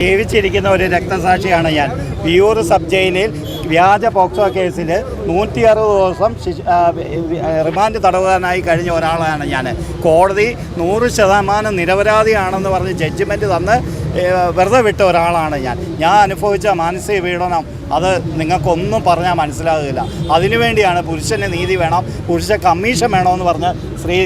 ജീവിച്ചിരിക്കുന്ന ഒരു രക്തസാക്ഷിയാണ് ഞാൻ. വിയൂർ സബ് ജയിലിൽ വ്യാജ പോക്സോ കേസിൽ നൂറ്റി അറുപത് ദിവസം റിമാൻഡ് തടവുകാരനായി കഴിഞ്ഞ ഒരാളാണ് ഞാൻ. കോടതി നൂറ് ശതമാനം നിരപരാധിയാണെന്ന് പറഞ്ഞ് ജഡ്ജ്മെന്റ് തന്ന് വെറുതെ വിട്ട ഒരാളാണ് ഞാൻ. ഞാൻ അനുഭവിച്ച മാനസിക പീഡനം അത് നിങ്ങൾക്കൊന്നും പറഞ്ഞാൽ മനസ്സിലാകില്ല. അതിനുവേണ്ടിയാണ് പുരുഷന് നീതി വേണം പുരുഷ കമ്മീഷൻ വേണമെന്ന് പറഞ്ഞ് ശ്രീ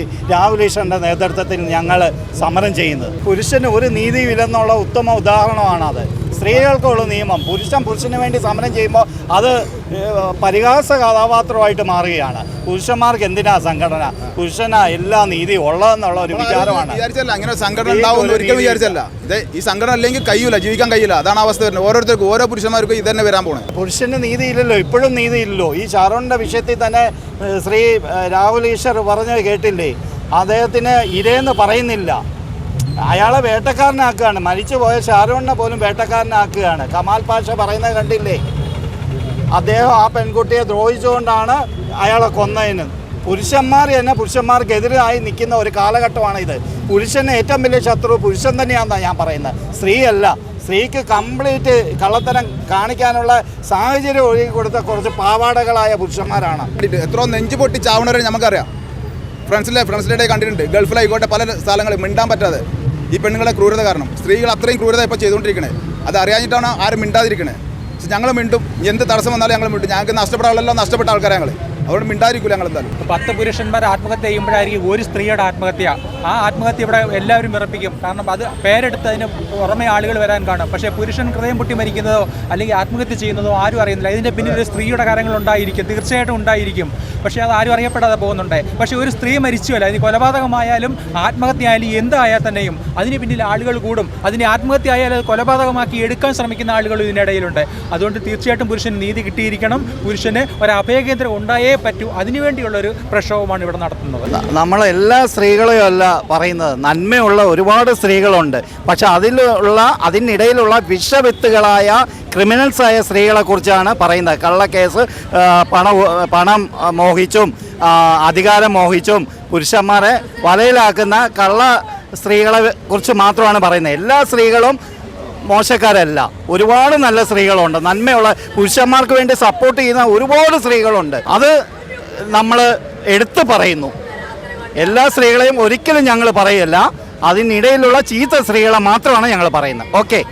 ഈശ്വറിന്റെ നേതൃത്വത്തിൽ ഞങ്ങൾ സമരം ചെയ്യുന്നത്. പുരുഷന് ഒരു നീതിയില്ലെന്നുള്ള ഉത്തമ ഉദാഹരണമാണ് അത് സ്ത്രീകൾക്കുള്ള നിയമം. പുരുഷൻ പുരുഷന് വേണ്ടി സമരം ചെയ്യുമ്പോൾ അത് പരിഹാസ കഥാപാത്രമായിട്ട് മാറുകയാണ്. പുരുഷന്മാർക്ക് എന്തിനാ സംഘടന? പുരുഷനാ എല്ലാ നീതി ഉള്ളതെന്നുള്ള ഒരു വിചാരമാണ്. അങ്ങനെ സംഘടന ഉണ്ടാവും ഒരിക്കലും വിചാരിച്ചല്ല ഇത് ഈ സംഘടന അല്ലെങ്കിൽ കഴിയൂല ജീവിക്കാൻ കഴിയില്ല. അതാണ് അവസ്ഥ വരുന്നത്. ഓരോരുത്തർക്കും ഓരോ പുരുഷന്മാർക്കും ഇത് തന്നെ വരാൻ പോണേ. പുരുഷന് നീതി ഇല്ലല്ലോ ഇപ്പോഴും നീതി ഇല്ലല്ലോ ഈ ഷാരോണിന്റെ വിഷയത്തിൽ തന്നെ ശ്രീ രാഹുൽ ഈശ്വർ പറഞ്ഞത് കേട്ടില്ലേ? അദ്ദേഹത്തിന് ഇരയെന്ന് പറയുന്നില്ല. അയാളെ വേട്ടക്കാരനാക്കുകയാണ്. മരിച്ചു പോയ ഷാരോണിനെ പോലും വേട്ടക്കാരനാക്കുകയാണ്. കമാൽ പാഷ പറയുന്നത് കണ്ടില്ലേ? അദ്ദേഹം ആ പെൺകുട്ടിയെ ദ്രോഹിച്ചുകൊണ്ടാണ് അയാളെ കൊന്നതിന്. പുരുഷന്മാർ തന്നെ പുരുഷന്മാർക്കെതിരായി നിൽക്കുന്ന ഒരു കാലഘട്ടമാണ് ഇത് പുരുഷന് ഏറ്റവും വലിയ ശത്രു പുരുഷൻ തന്നെയാണെന്നാണ് ഞാൻ പറയുന്നത്. സ്ത്രീയല്ല. സ്ത്രീക്ക് കംപ്ലീറ്റ് കള്ളത്തരം കാണിക്കാനുള്ള സാഹചര്യം ഒഴുകി കൊടുത്ത കുറച്ച് പാവാടകളായ പുരുഷന്മാരാണ്. എത്രയോ നെഞ്ചു പൊട്ടി ചാവണവരെ നമുക്കറിയാം. ഫ്രണ്ട്സിലെ ഫ്രണ്ട്സിലെ കണ്ടിട്ടുണ്ട്. ഗൾഫിലായിക്കോട്ടെ പല സ്ഥലങ്ങളിൽ മിണ്ടാൻ പറ്റാതെ. ഈ പെണ്ണുങ്ങളെ ക്രൂരത കാരണം. സ്ത്രീകൾ അത്രയും ക്രൂരത ഇപ്പോൾ ചെയ്തുകൊണ്ടിരിക്കണേ. അത് അറിയാഞ്ഞിട്ടാണ് ആരും മിണ്ടാതിരിക്കണേ. ഞങ്ങൾ മിണ്ടും. എന്ത് തടസ്സം വന്നാലും ഞങ്ങൾ മിണ്ടും. ഞങ്ങൾക്ക് നഷ്ടപ്പെട്ട ആളെല്ലാം നഷ്ടപ്പെട്ട ആൾക്കാരെ ഞങ്ങൾ അതുകൊണ്ട് മിണ്ടായിരിക്കില്ല ഞങ്ങൾ എന്തായാലും പത്ത് പുരുഷന്മാർ ആത്മഹത്യ ചെയ്യുമ്പോഴായിരിക്കും ഒരു സ്ത്രീയുടെ ആത്മഹത്യ. ആ ആത്മഹത്യ ഇവിടെ എല്ലാവരും വിറപ്പിക്കും. കാരണം അത് പേരെടുത്തതിന് പുറമെ ആളുകൾ വരാൻ കാണും. പക്ഷേ പുരുഷൻ ഹൃദയം പൊട്ടി മരിക്കുന്നതോ അല്ലെങ്കിൽ ആത്മഹത്യ ചെയ്യുന്നതോ ആരും അറിയുന്നില്ല. ഇതിന്റെ പിന്നിൽ ഒരു സ്ത്രീയുടെ കാര്യങ്ങൾ ഉണ്ടായിരിക്കും. തീർച്ചയായിട്ടും ഉണ്ടായിരിക്കും. പക്ഷേ അത് ആരും അറിയപ്പെടാതെ പോകുന്നുണ്ട്. പക്ഷേ ഒരു സ്ത്രീ മരിച്ചുവല്ല. അതിന് കൊലപാതകമായാലും ആത്മഹത്യ ആയാലും എന്തായാൽ തന്നെയും അതിന് പിന്നിൽ ആളുകൾ കൂടും. അതിനെ ആത്മഹത്യ ആയാലും അത് കൊലപാതകമാക്കി എടുക്കാൻ ശ്രമിക്കുന്ന ആളുകൾ ഇതിനിടയിലുണ്ട്. അതുകൊണ്ട് തീർച്ചയായിട്ടും പുരുഷന് നീതി കിട്ടിയിരിക്കണം. പുരുഷന് ഒരു അഭയകേന്ദ്രം ഉണ്ടായേ പറ്റൂ. അതിനുവേണ്ടിയുള്ളൊരു പ്രക്ഷോഭമാണ് ഇവിടെ നടത്തുന്നത്. നമ്മളെല്ലാ സ്ത്രീകളെയും അല്ല പറയുന്നത്. നന്മയുള്ള ഒരുപാട് സ്ത്രീകളുണ്ട്. പക്ഷെ അതിലുള്ള അതിനിടയിലുള്ള വിഷവിത്തുകളായ ക്രിമിനൽസായ സ്ത്രീകളെ കുറിച്ചാണ് പറയുന്നത്. കള്ളക്കേസ് പണ പണം മോഹിച്ചും അധികാരം മോഹിച്ചും പുരുഷന്മാരെ വലയിലാക്കുന്ന കള്ള സ്ത്രീകളെ കുറിച്ച് മാത്രമാണ് പറയുന്നത്. എല്ലാ സ്ത്രീകളും മോശക്കാരല്ല. ഒരുപാട് നല്ല സ്ത്രീകളുണ്ട്. നന്മയുള്ള പുരുഷന്മാർക്ക് വേണ്ടി സപ്പോർട്ട് ചെയ്യുന്ന ഒരുപാട് സ്ത്രീകളുണ്ട്. അത് നമ്മൾ എടുത്തു പറയുന്നു. എല്ലാ സ്ത്രീകളെയും ഒരിക്കലും ഞങ്ങൾ പറയല്ല. അതിനിടയിലുള്ള ചീത്ത സ്ത്രീകളെ മാത്രമാണ് ഞങ്ങൾ പറയുന്നത്. ഓക്കെ